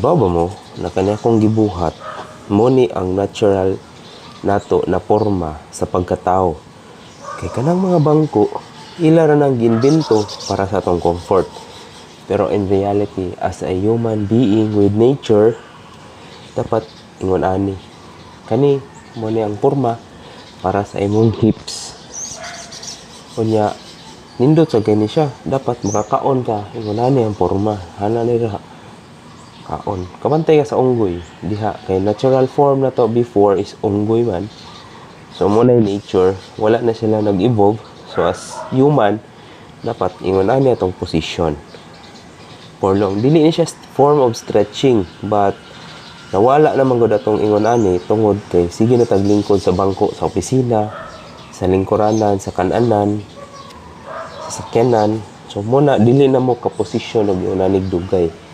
Baba mo, na kanya kong gibuhat, mo ni ang natural nato na porma sa pagkatao. Kay kanang mga bangko, ila ra nang ginbento para sa atong comfort. Pero in reality, as a human being with nature, dapat ingon ani. Kani mo ni ang porma para sa imong hips. Kunya, nindot sa gani siya, dapat makakaon ka. Ingon ani ang porma. Hana ni ra kaon. Kabantay ka sa unggoy. Diha, kay natural form na to before is unggoy man. So, mo na nature, wala na sila nag-evolve. So, as human, dapat ingon ani atong position. For long. Dili ni siya form of stretching, but nawala naman gud atong ingon ani tungod kay sige na taglingkod sa bangko sa opisina, sa lingkuranan, sa kananan, sa sakyanan. So, muna, dili na mo ka-position og ingon dugay.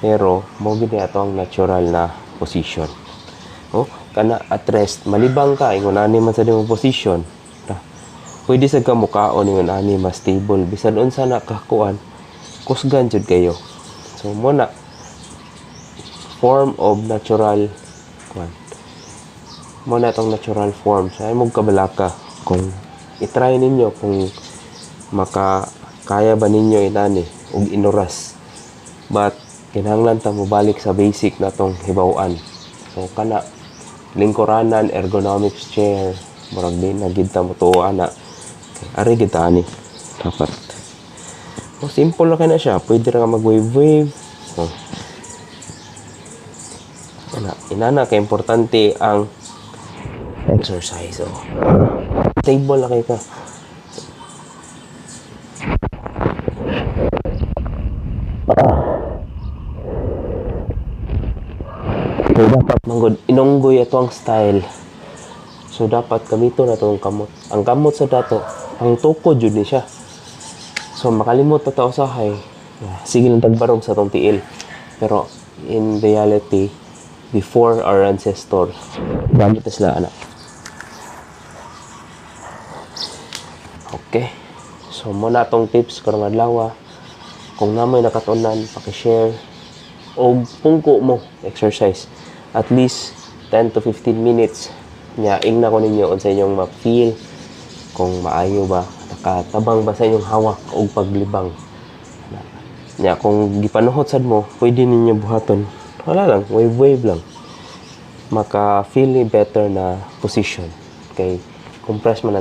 Pero, mo gid ato ang natural na position. Oh, kana at rest, malibang ka, ingon ani man sa dimong position. Ta. Pwede sa ka mukaon ingon ani mas stable bisan unsa na kakuan. Kusgan jud kayo. So mo na form of natural kuan. Mo na tong natural form sa imong kabalaka kung i-try ninyo kung maka kaya ba ninyo inani og inuras. But kinahanglan ta mo balik sa basic natong hibaw-an. So kana lingkuranan ergonomics chair murag din na gid ta mo tuo ana. Ari gid ani. Dapat. O simple na kay na siya. Pwede ra nga mag-wave wave. O. Ana, inana kay importante ang exercise. O. Stable na kay ka. So, dapat manggod inunggoy ato ang style. So dapat kamito na tong kamot. Ang kamot sa dato, ang tukod jud ni siya. So makalimot ta ta usahay. ah, Sige lang tagbarog sa tong tiil. Pero in reality, before our ancestors, gamit na sila anak. Okay. So muna tong tips karong adlaw. Kung namoy nakatunan, paki-share o pungko mo exercise at least 10 to 15 minutes. Nya ingna ko ninyo unsa inyong ma-feel kung maayo ba nakatabang ba sa inyong hawak o paglibang. Nya kung gipanuhot sad mo pwede ninyo buhaton. Wala lang wave wave lang. Maka feel better na position. Kay compress man